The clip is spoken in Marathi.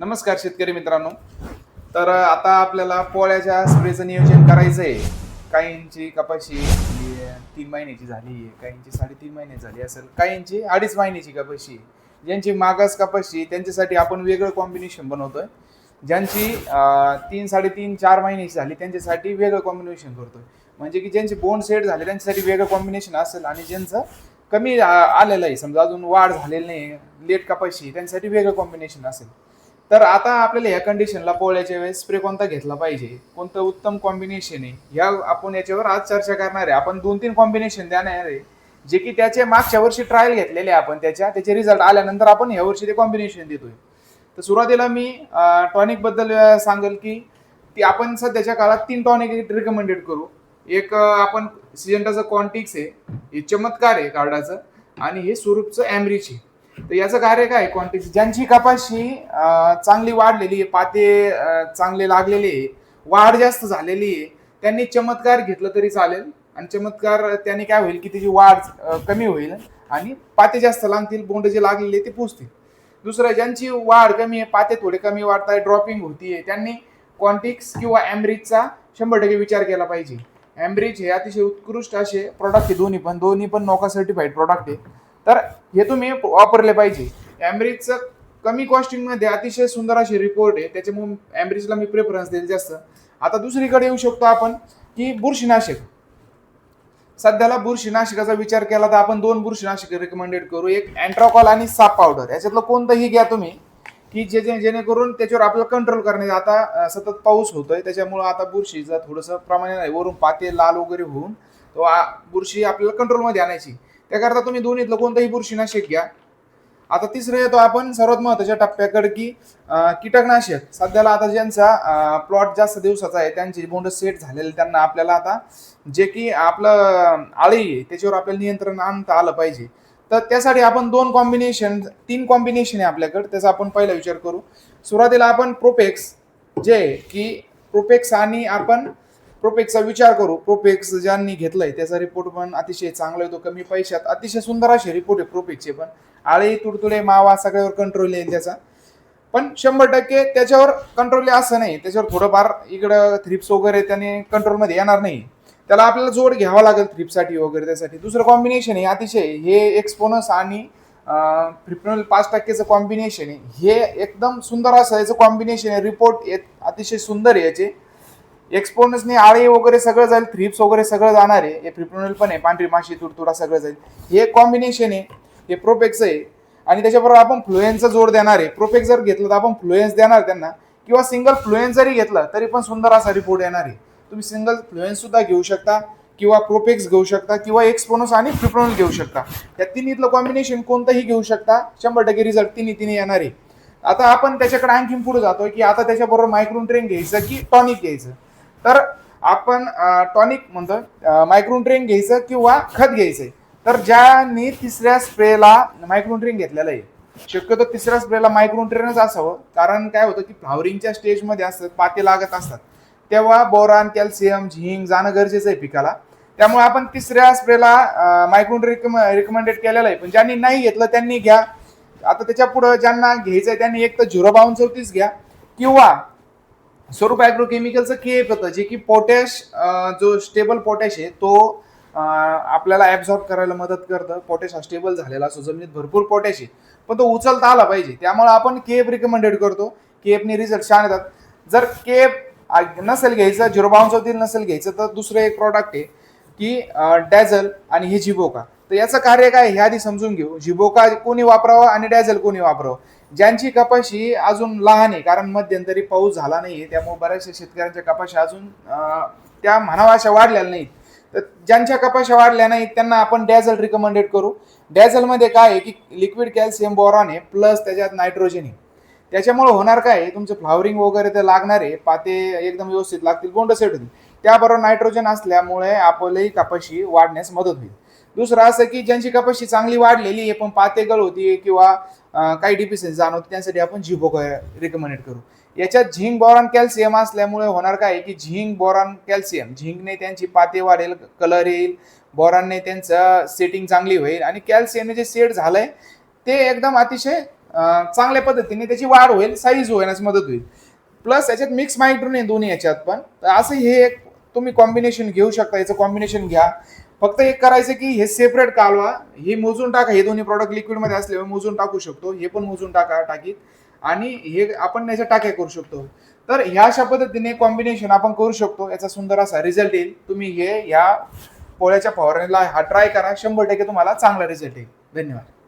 नमस्कार शेतकरी मित्रांनो. तर आता आपल्याला पोळ्याच्या स्प्रेचं नियोजन करायचं आहे काहींची कपाशी तीन महिन्याची झाली आहे काहींची साडेतीन महिने झाली असेल काहींची अडीच महिन्याची कपाशी. ज्यांची मागास कपाशी त्यांच्यासाठी आपण वेगळं कॉम्बिनेशन बनवतोय. ज्यांची तीन साडेतीन चार महिन्याची झाली त्यांच्यासाठी वेगळं कॉम्बिनेशन करतोय. म्हणजे की ज्यांचे बोन सेट झाले त्यांच्यासाठी वेगळं कॉम्बिनेशन असेल आणि ज्यांचं कमी आलेलं आहे समजा अजून वाढ झालेली नाही लेट कपाशी त्यांच्यासाठी वेगळं कॉम्बिनेशन असेल. तर आता आपल्याला या कंडिशनला पोळ्याच्या वेळेस स्प्रे कोणता घेतला पाहिजे? कोणतं उत्तम कॉम्बिनेशन आहे? ह्या आपण याच्यावर आज चर्चा करणार आहे. आपण दोन तीन कॉम्बिनेशन देणार आहे. जे की त्याचे मागच्या वर्षी ट्रायल घेतलेले आहे आपण त्याच्या त्याचे रिझल्ट आल्यानंतर आपण ह्या वर्षी ते कॉम्बिनेशन देतोय. तर सुरुवातीला मी टॉनिकबद्दल सांगेल की ती आपण सध्याच्या काळात तीन टॉनिक रिकमेंडेड करू. एक आपण सिजंटाचं कॉन्टिक्स आहे. हे चमत्कार आहे कार्डाचं. आणि हे स्वरूपचं ॲमरिच आहे. तर याचं कार्य काय? क्वांटिटी ज्यांची कपाशी चांगली वाढलेली आहे पाते चांगले लागलेले आहे वाढ जास्त झालेली आहे त्यांनी चमत्कार घेतलं तरी चालेल. आणि चमत्कार त्याने काय होईल की त्याची वाढ कमी होईल आणि पाते जास्त लागतील बोंड जे लागलेले ते पुसतील. दुसरं ज्यांची वाढ कमी आहे पाते थोडे कमी वाढत आहे ड्रॉपिंग होतीये त्यांनी क्वांटिक्स किंवा ॲम्ब्रिजचा शंभर टक्के विचार केला पाहिजे. ॲम्ब्रिज हे अतिशय उत्कृष्ट असे प्रॉडक्ट आहे दोन्ही पण दोन्ही पण नोका सर्टिफाईड प्रॉडक्ट आहे. तर हे तुम्ही वापरले पाहिजे. ॲम्ब्रिजचं कमी कॉस्टिंगमध्ये अतिशय सुंदर अशी रिपोर्ट आहे. त्याच्यामुळे ॲम्ब्रिजला मी प्रेफरन्स देईल जास्त. आता दुसरीकडे येऊ शकतो आपण की बुरशीनाशक. सध्याला बुरशीनाशकाचा विचार केला तर आपण दोन बुरशीनाशक रेकमेंडेड करू. एक अँट्रॉकॉल आणि साप पावडर याच्यातलं कोणतंही घ्या तुम्ही की जे जे जेणेकरून त्याच्यावर आपल्याला कंट्रोल करण्यात आता सतत पाऊस होतोय. त्याच्यामुळं आता बुरशीचं थोडंसं प्रमाण वरून पाते लाल वगैरे होऊन तो बुरशी आपल्याला कंट्रोलमध्ये आणायची. त्याकरता तुम्ही दोन्हीतलं कोणतंही बुरशीनाशक घ्या. आता तिसरं येतो आपण सर्वात महत्त्वाच्या टप्प्याकडे की कीटकनाशक. सध्याला आता ज्यांचा प्लॉट जास्त दिवसाचा आहे त्यांचे बोंड सेट झालेले त्यांना आपल्याला आता जे की आपलं आळी आहे त्याच्यावर आपल्याला नियंत्रण आणता आलं पाहिजे. तर त्यासाठी आपण दोन कॉम्बिनेशन तीन कॉम्बिनेशन आहे आपल्याकडे त्याचा आपण पहिला विचार करू. सुरुवातीला आपण प्रोपेक्स जे की प्रोपेक्स आणि आपण प्रोपेक्सचा विचार करू. प्रोपेक्स ज्यांनी घेतलंय त्याचा रिपोर्ट पण अतिशय चांगला येतो. कमी पैशात अतिशय सुंदर असे रिपोर्ट आहे प्रोपेक्सचे पण. आळे तुडतुडे मावा सगळ्यावर कंट्रोल येईल त्याचा. पण शंभर टक्के त्याच्यावर कंट्रोल असं नाही. त्याच्यावर थोडंफार इकडं थ्रिप्स वगैरे त्याने कंट्रोलमध्ये येणार नाही. त्याला आपल्याला जोड घ्यावा लागेल थ्रिपसाठी वगैरे त्यासाठी. दुसरं कॉम्बिनेशन आहे अतिशय हे एक्सपोनस आणि फ्रिप्रोनल पाच टक्केचं कॉम्बिनेशन आहे. हे एकदम सुंदर असं याचं कॉम्बिनेशन आहे. रिपोर्ट अतिशय सुंदर आहे याचे. एक्सपोनसने आळे वगैरे सगळं जाईल थ्रिप्स वगैरे सगळं जाणार आहे हे फ्रिप्रोनल पण आहे पांढरी माशी तुडतुडा सगळं जाईल. हे कॉम्बिनेशन आहे हे प्रोपेक्स आहे. आणि त्याच्याबरोबर आपण फ्लुएन्सचा जोड देणार आहे. प्रोपेक्स जर घेतलं तर आपण फ्लुएन्स देणार त्यांना. किंवा सिंगल फ्लुएन्स जरी घेतलं तरी पण सुंदर असा रिपोर्ट येणार आहे. तुम्ही सिंगल फ्लुएन्स सुद्धा घेऊ शकता किंवा प्रोपेक्स घेऊ शकता किंवा एक्सपोनस आणि फ्रिप्रोनल घेऊ शकता. या तिन्हीतलं कॉम्बिनेशन कोणतंही घेऊ शकता. शंभर टक्के रिझल्ट तिन्ही तिन्ही येणार आहे. आता आपण त्याच्याकडे आणखीन पुढे जातोय की आता त्याच्याबरोबर मायक्रोन ट्रेन घ्यायचं की टॉनिक घ्यायचं? तर आपण टॉनिक म्हणतो मायक्रोन घ्यायचं किंवा खत घ्यायचंय. तर ज्यांनी तिसऱ्या स्प्रेला मायक्रोन घेतलेलं आहे शक्यतो तिसऱ्या स्प्रेला मायक्रोन्ट्रिनच असावं. कारण काय होतं की फ्लावरिंगच्या स्टेजमध्ये असतात पाते लागत असतात. तेव्हा बोरान कॅल्शियम झिंक जाणं गरजेचं आहे पिकाला. त्यामुळे आपण तिसऱ्या स्प्रेला मायक्रोन रिकम रिकमेंडेड केलेलं आहे. पण ज्यांनी नाही घेतलं त्यांनी घ्या. आता त्याच्या पुढं ज्यांना घ्यायचं आहे त्यांनी एक तर झिरो बावन चौतीस घ्या. किंवा स्वरूप ॲग्रोकेमिकलचं केप होतं जे की पोटॅश जो स्टेबल पोटॅश आहे तो आपल्याला ॲब्झॉर्ब करायला मदत करतं. पोटॅश हा स्टेबल झालेला असतो. जमिनीत भरपूर पोटॅश आहे. पण तो उचलता आला पाहिजे. त्यामुळे आपण केप रिकमेंडेड करतो. केपने रिझल्ट छान येतात. जर केप नसेल घ्यायचं झिरो बावन नसेल घ्यायचं तर दुसरं एक प्रॉडक्ट आहे की डॅझल आणि हे झिबोका तर याचं कार्य काय हे आधी समजून घेऊ. झिबोका कोणी वापरावं आणि डॅझल कोणी वापरावं? ज्यांची कपाशी अजून लहान आहे कारण मध्यंतरी पाऊस झाला नाही त्यामुळे बऱ्याचशा शेतकऱ्यांच्या कपाशी अजून त्या म्हणावाशा वाढलेल्या नाहीत. तर ज्यांच्या कपाशा वाढल्या नाहीत त्यांना आपण डॅझल रिकमेंडेड करू. डॅझलमध्ये काय आहे की लिक्विड कॅल्शियम बोरॉन आहे प्लस त्याच्यात नायट्रोजन आहे. त्याच्यामुळे होणार काय तुमचं फ्लावरिंग वगैरे ते लागणार आहे पाते एकदम व्यवस्थित लागतील गोंड सेट होतील. त्याबरोबर नायट्रोजन असल्यामुळे आपल्याही कपाशी वाढण्यास मदत होईल. दुसरं असं की ज्यांची कपाशी चांगली वाढलेली आहे पण पातेगळ होती किंवा काही डिफिशियन्सी जाणवते त्यासाठी आपण झिबो रिकमेंडेड करू. याच्यात झिंक बोरॉन कॅल्शियम असल्यामुळे होणार काय की झिंक बोरॉन कॅल्शियम झिंकने त्यांची पाते वाढेल कलर येईल बोरॉनने त्यांचं सेटिंग चांगली होईल आणि कॅल्शियमने जे सेट झालंय ते एकदम अतिशय चांगल्या पद्धतीने त्याची वाढ होईल साईज होण्यास मदत होईल. प्लस याच्यात मिक्स मायट्रोन आहे दोन्ही याच्यात पण असं हे एक तुम्ही कॉम्बिनेशन घेऊ शकता याचं कॉम्बिनेशन घ्या. फक्त एक करायचं की हे सेपरेट कालवा हे मोजून टाका. हे दोन्ही प्रॉडक्ट लिक्विडमध्ये असल्यामुळे मोजून टाकू शकतो. हे पण मोजून टाका टाकीत. आणि हे आपण याच्या टाक्या करू शकतो. तर ह्या अशा पद्धतीने कॉम्बिनेशन आपण करू शकतो. याचा सुंदर असा रिझल्ट येईल. तुम्ही हे ह्या पोळ्याच्या फवारणीला हा ट्राय करा. शंभर टक्के तुम्हाला चांगला रिझल्ट येईल. धन्यवाद.